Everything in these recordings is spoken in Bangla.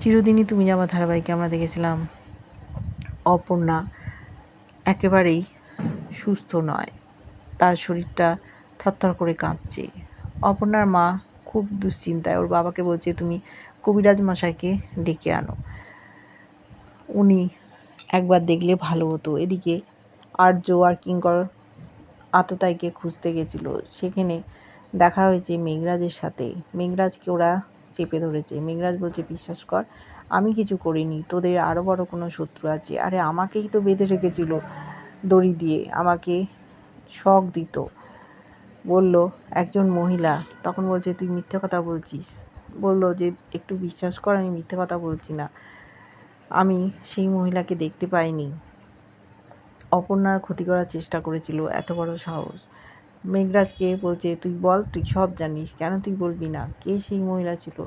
চিরদিনই তুমি যাওয়া ধারাবাহিকে আমরা দেখেছিলাম, অপর্ণা একেবারেই সুস্থ নয়। তার শরীরটা থরথর করে কাঁপছে। অপর্ণার মা খুব দুশ্চিন্তায়, ওর বাবাকে বলছে, তুমি কবিরাজ মশাইকে ডেকে আনো। উনি একবার দেখলে ভালো হতো। এদিকে আর্য আর কিঙ্কর আততাইকে খুঁজতে গেছিল। সেখানে দেখা হয়েছে মেঘরাজের সাথে। মেঘরাজকে ওরা চেপে ধরেছে। মেঘরাজ বলছে, বিশ্বাস কর, আমি কিছু করিনি। তোদের আরও বড় কোনো শত্রু আছে। আরে, আমাকেই তো বেঁধে রেখেছিল দড়ি দিয়ে। আমাকে শখ দিত। বলল একজন মহিলা। তখন বলছে, তুই মিথ্যে কথা বলছিস? বলল যে, একটু বিশ্বাস কর, আমি মিথ্যে কথা বলছি না। আমি সেই মহিলাকে দেখতে পাইনি। অপর্ণার ক্ষতি করার চেষ্টা করেছিল। এত বড় সাহস। মেঘরাজকে বলছে, তুই বল, তুই সব জানিস, কেন তুই বলবি না? কে সেই মহিলা ছিল?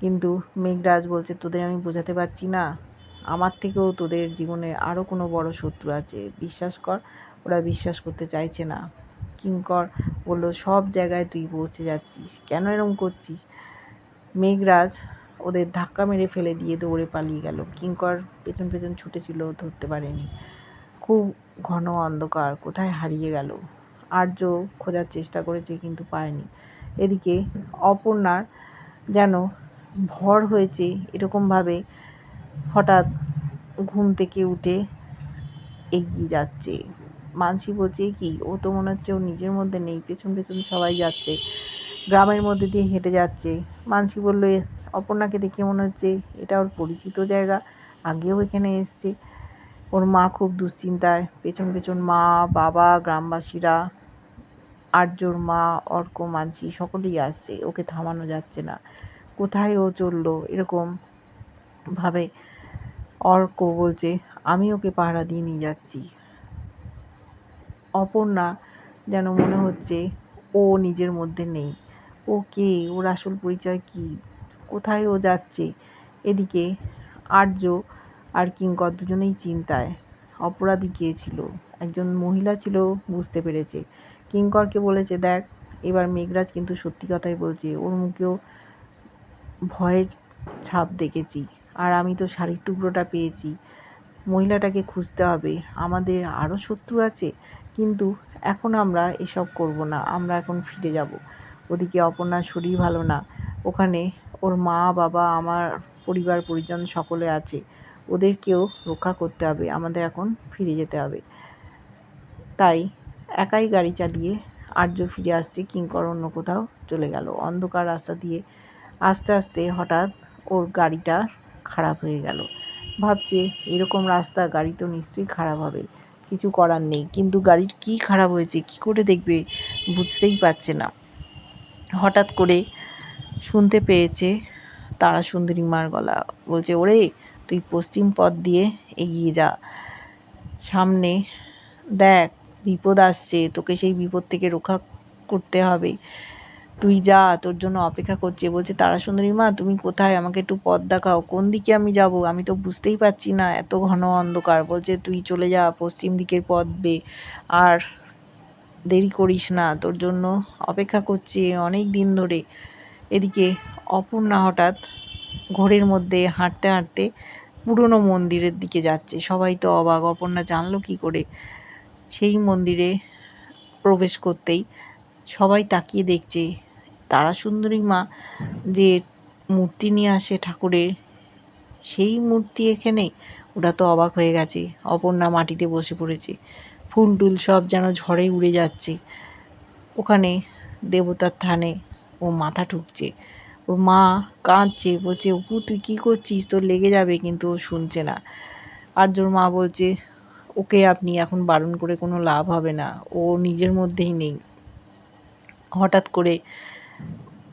কিন্তু মেঘরাজ বলছে, তোদের আমি বোঝাতে পারছি না। আমার থেকেও তোদের জীবনে আরও কোনো বড় শত্রু আছে। বিশ্বাস কর, ওরা বিশ্বাস করতে চাইছে না। কিঙ্কর বলল, সব জায়গায় তুই পৌঁছে যাচ্ছিস। কেন এরম করছিস? মেঘরাজ ওদের ধাক্কা মেরে ফেলে দিয়ে দৌড়ে পালিয়ে গেল। কিঙ্কর পেছন পেছন ছুটেছিল, ধরতে পারেনি। খুব ঘন অন্ধকার, কোথায় হারিয়ে গেল? আর্য খোঁজার চেষ্টা করেছে কিন্তু পায়নি এদিকে অপর্ণার যেন ভর হয়েছে এরকমভাবে হঠাৎ ঘুম থেকে উঠে এগিয়ে যাচ্ছে। মানসি বলছে কি? ও তো মনে হচ্ছে ও নিজের মধ্যে নেই, পেছন পেছন সবাই যাচ্ছে, গ্রামের মধ্যে দিয়ে হেঁটে যাচ্ছে। মানসি বলল অপর্ণাকে দেখে মনে হচ্ছে এটা ওর পরিচিত জায়গা, আগেও এখানে এসছে। ওর মা খুব দুশ্চিন্তায়, পেছন পেছন মা, বাবা, গ্রামবাসীরা আর্যর মা, অর্ক, মানসি সকলেই আসছে, ওকে থামানো যাচ্ছে না। কোথায় ও চলল? এরকম ভাবে অর্ক বলছে, আমি ওকে পাহারা দিয়ে নিয়ে যাচ্ছি। অপর্ণা যেন মনে হচ্ছে ও নিজের মধ্যে নেই। ও কে? ওর আসল পরিচয় কি? কোথায় ও যাচ্ছে? এদিকে আর্য আর কিঙ্কর দুজনেই চিন্তায়। অপরাধী কে ছিল? একজন মহিলা ছিল, বুঝতে পেরেছে। কিঙ্করকে বলেছে, দেখ, এবার মেঘরাজ কিন্তু সত্যি কথাই বলছে, ওর মুখেও ভয়ের ছাপ দেখেছি আর আমি তো শাড়ির টুকরোটা পেয়েছি। মহিলাটাকে খুঁজতে হবে, আমাদের আরও শত্রু আছে, কিন্তু এখন আমরা এসব করব না, আমরা এখন ফিরে যাব। ওদিকে অপর্ণার শরীর ভালো না, ওখানে ওর মা, বাবা, আমার পরিবার, পরিজন সকলে আছে, ওদেরকেও রক্ষা করতে হবে, আমাদের এখন ফিরে যেতে হবে। তাই একাই গাড়ি চালিয়ে আর্য ফিরে আসছে কিঙ্কর অন্য কোথাও চলে গেল। অন্ধকার রাস্তা দিয়ে আস্তে আস্তে হঠাৎ ওর গাড়িটা খারাপ হয়ে গেল। ভাবছে, এরকম রাস্তা, গাড়ি তো নিশ্চয়ই খারাপ হবে। কিছু করার নেই। কিন্তু গাড়ির কি খারাপ হয়েছে? কি করে দেখবে? বুঝতেই পারছে না। হঠাৎ করে শুনতে পেয়েছে তারা সুন্দরী মার গলা। বলছে, ওরে, তুই পশ্চিম পথ দিয়ে এগিয়ে যা। সামনে দেখ বিপদ আসছে, তোকে সেই বিপদ থেকে রক্ষা করতে হবে। তুই যা, তোর জন্য অপেক্ষা করছে। বলছে তারা সুন্দরী মা, তুমি কোথায়? আমাকে একটু পথ দেখাও। কোন দিকে আমি যাব? আমি তো বুঝতেই পারছি না, এত ঘন অন্ধকার। বলছে, তুই চলে যা, পশ্চিম দিকের পথ বে। আর দেরি করিস না, তোর জন্য অপেক্ষা করছে অনেক দিন ধরে। এদিকে অপূর্ণা হঠাৎ ঘোরের মধ্যে হাঁটতে হাঁটতে পুরনো মন্দিরের দিকে যাচ্ছে। সবাই তো অবাক। অপর্ণা জানলো কি করে? সেই মন্দিরে প্রবেশ করতেই সবাই তাকিয়ে দেখছে তারা সুন্দরী মা যে মূর্তি নিয়ে আসে ঠাকুরের, সেই মূর্তি এখানে। ওরা তো অবাক হয়ে গেছে। অপর্ণা মাটিতে বসে পড়েছে। ফুল টুল সব যেন ঝড়ে উড়ে যাচ্ছে। ওখানে দেবতার থানে ও মাথা ঠুকছে। ওর মা কাঁদছে, বলছে, অপু, তুই কী করছিস? তোর লেগে যাবে, কিন্তু ও শুনছে না। আর আর্যর মা বলছে ওকে আপনি এখন বারণ করে কোনো লাভ হবে না। ও নিজের মধ্যেই নেই। হঠাৎ করে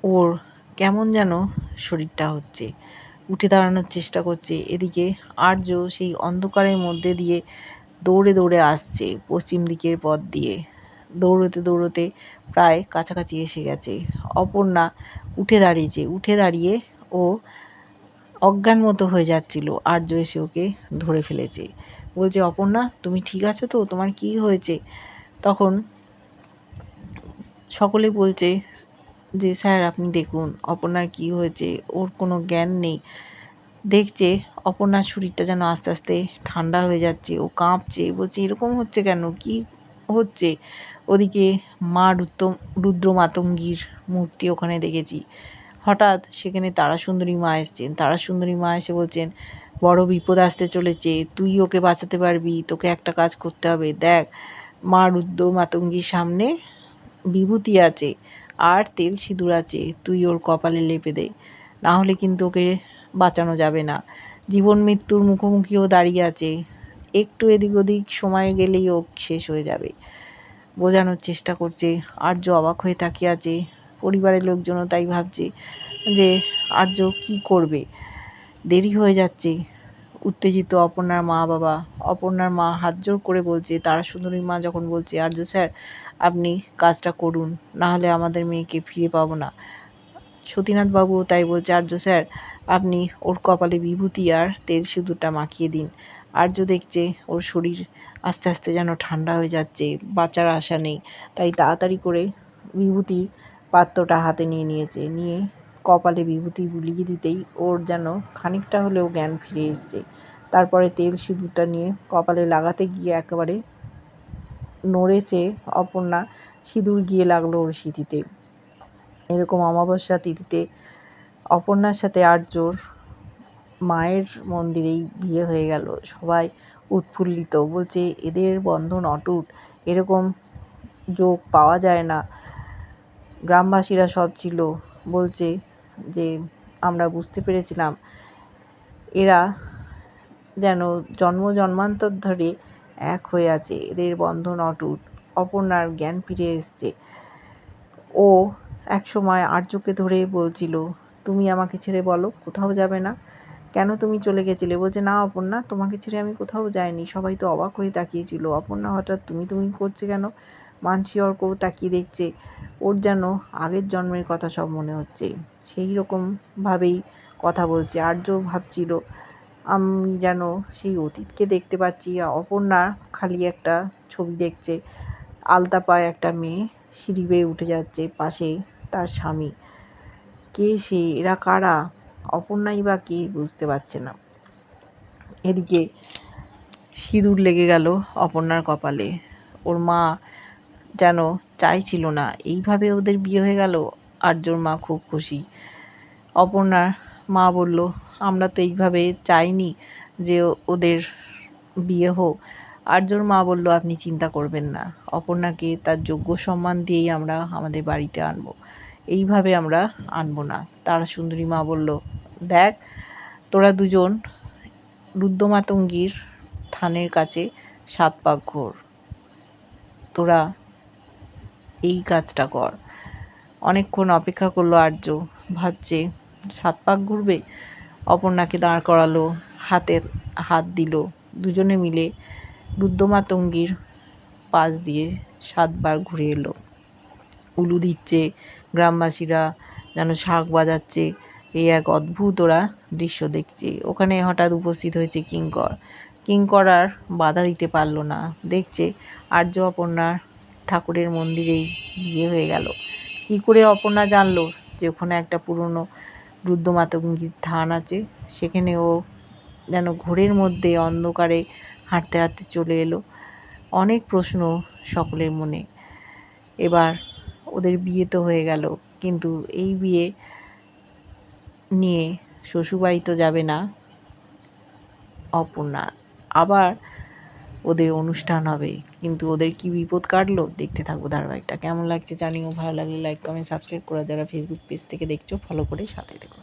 ওর কেমন যেন শরীরটা হচ্ছে। উঠে দাঁড়ানোর চেষ্টা করছে। এদিকে আর্য সেই অন্ধকারের মধ্যে দিয়ে দৌড়ে দৌড়ে আসছে পশ্চিম দিকের পথ দিয়ে। দৌড়তে দৌড়তে প্রায় কাছাকাছি এসে গেছে। অপর্ণা উঠে দাঁড়িয়েছে। উঠে দাঁড়িয়ে ও অজ্ঞান মতো হয়ে যাচ্ছিল। আর্য এসে ওকে ধরে ফেলেছে। বলছে, অপর্ণা, তুমি ঠিক আছো তো? তোমার কি হয়েছে? তখন সকলে বলছে যে, স্যার, আপনি দেখুন, অপর্ণার কি হয়েছে? ওর কোনো জ্ঞান নেই। দেখছে অপর্ণার শরীরটা যেন আস্তে আস্তে ঠান্ডা হয়ে যাচ্ছে, ও কাঁপছে, বলছে, এরকম হচ্ছে কেন? কি হচ্ছে? ওদিকে মা রুদ্র মাতঙ্গীর মূর্তি ওখানে দেখেছি। হঠাৎ সেখানে তারাসুন্দরী মা এসছেন। তারাসুন্দরী মা এসে বলছেন, বড় বিপদ আসতে চলেছে, তুই ওকে বাঁচাতে পারবি, তোকে একটা কাজ করতে হবে। দেখ মা রুদ্র মাতঙ্গীর সামনে বিভূতি আছে আর তেল সিঁদুর আছে, তুই ওর কপালে লেপে দে। না হলে কিন্তু ওকে বাঁচানো যাবে না। জীবন মৃত্যুর মুখোমুখিও দাঁড়িয়ে আছে। একটু এদিক ওদিক সময় গেলেই ও শেষ হয়ে যাবে। বোঝানোর চেষ্টা করছে। আর আর্য অবাক হয়ে তাকিয়ে আছে। পরিবারের লোকজনও তাই ভাবছে যে আর্য কি করবে? দেরি হয়ে যাচ্ছে। উত্তেজিত অপর্ণার মা বাবা। অপর্ণার মা হাত জোর করে বলছে, তারা সুন্দরীর মা, যখন বলছে, আর্য স্যার, আপনি কাজটা করুন না হলে আমাদের মেয়েকে ফিরে পাবো না। সতীনাথ বাবুও তাই বলছে, আর্য স্যার, আপনি ওর কপালে বিভূতি আর তেল সিঁদুরটা মাখিয়ে দিন। আর্য দেখছে ওর শরীর আস্তে আস্তে যেন ঠান্ডা হয়ে যাচ্ছে, বাঁচার আশা নেই। তাই তাড়াতাড়ি করে বিভূতির পাত্রটা হাতে নিয়ে নিয়েছে। নিয়ে কপালে বিভূতি বুলিয়ে দিতেই ওর যেন খানিকটা হলেও জ্ঞান ফিরে এসছে। তারপরে তেল সিঁদুরটা নিয়ে কপালে লাগাতে গিয়ে একেবারে নড়েছে অপর্ণা। সিঁদুর গিয়ে লাগল ওর সিঁথিতে। এরকম অমাবস্যা তিথিতে অপর্ণার সাথে আর্যর মায়ের মন্দিরেই বিয়ে হয়ে গেল। সবাই উৎফুল্লিত। বলছে, এদের বন্ধন অটুট। এরকম যোগ পাওয়া যায় না। গ্রামবাসীরা সব ছিল, বলছে যে আমরা বুঝতে পেরেছিলাম। এরা যেন জন্ম জন্মান্তর ধরে এক হয়ে আছে, এদের বন্ধন অটুট, অপর্ণার জ্ঞান ফিরে এসছে। ও এক সময় আর্যকে ধরে বলছিল, তুমি আমাকে ছেড়ে বলো, কোথাও যাবে না। কেন তুমি চলে গেছিলে? বলছে, না অপর্ণা, তোমাকে ছেড়ে আমি কোথাও যাইনি। সবাই তো অবাক হয়ে তাকিয়েছিল। অপর্ণা, হঠাৎ তুমি তুমি করছে কেন? মানসি অর্কও তাকিয়ে দেখছে, ওর যেন আগের জন্মের কথা সব মনে হচ্ছে। সেই রকমভাবেই কথা বলছে, আর্য ভাবছিল, আমি যেন সেই অতীতকে দেখতে পাচ্ছি। অপর্ণা খালি একটা ছবি দেখছে, আলতা পায় একটা মেয়ে সিঁড়ি বেয়ে উঠে যাচ্ছে পাশে তার স্বামী। কে সে, এরা কারা? অপর্ণাই বা কে বুঝতে পারছে না। এদিকে সিঁদুর লেগে গেল অপর্ণার কপালে। ওর মা যেন চাইছিল না। এইভাবে ওদের বিয়ে হয়ে গেল, আর্যর মা খুব খুশি। অপর্ণার মা বলল, আমরা তো এইভাবে চাইনি যে ওদের বিয়ে হোক। আর্যর মা বলল, আপনি চিন্তা করবেন না। অপর্ণাকে তার যোগ্য সম্মান দিয়েই আমরা আমাদের বাড়িতে আনব। এইভাবে আমরা আনব না। তারা সুন্দরী মা বলল, দেখ, তোরা দুজন রুদ্রমাতঙ্গীর থানের কাছে সাত পাক ঘোর। তোরা এই কাজটা কর। অনেকক্ষণ অপেক্ষা করল আর্য, ভাবছে, সাত পাক ঘুরবে? অপর্ণাকে দাঁড় করালো হাতের হাত দিল। দুজনে মিলে রুদ্রমাতঙ্গীর পাশ দিয়ে সাতবার ঘুরে এলো। উলু দিচ্ছে, গ্রামবাসীরা যেন শাঁখ বাজাচ্ছে। এই এক অদ্ভুত ওরা দৃশ্য দেখছে। ওখানে হঠাৎ উপস্থিত হয়েছে কিঙ্কর। কিঙ্কর আর বাধা দিতে পারল না। দেখছে আর্য, অপর্ণার ঠাকুরের মন্দিরেই বিয়ে হয়ে গেল। কী করে অপর্ণা জানলো যে ওখানে একটা পুরনো রুদ্রমাতঙ্গীর থান আছে? সেখানে ও যেন ঘোরের মধ্যে অন্ধকারে হাঁটতে হাঁটতে চলে এলো। অনেক প্রশ্ন সকলের মনে। এবার ওদের বিয়ে তো হয়ে গেল, কিন্তু এই বিয়ে নিয়ে শ্বশুরবাড়ি তো যাবে না অপর্ণা। আবার ওদের অনুষ্ঠান হবে। কিন্তু ওদের কি বিপদ কাটলো? দেখতে থাকব ধারাবাহিকটা। কেমন লাগছে জানিও? ভালো লাগলে লাইক কমেন্ট সাবস্ক্রাইব করা যারা ফেসবুক পেজ থেকে দেখছ ফলো করে সাথে দেখো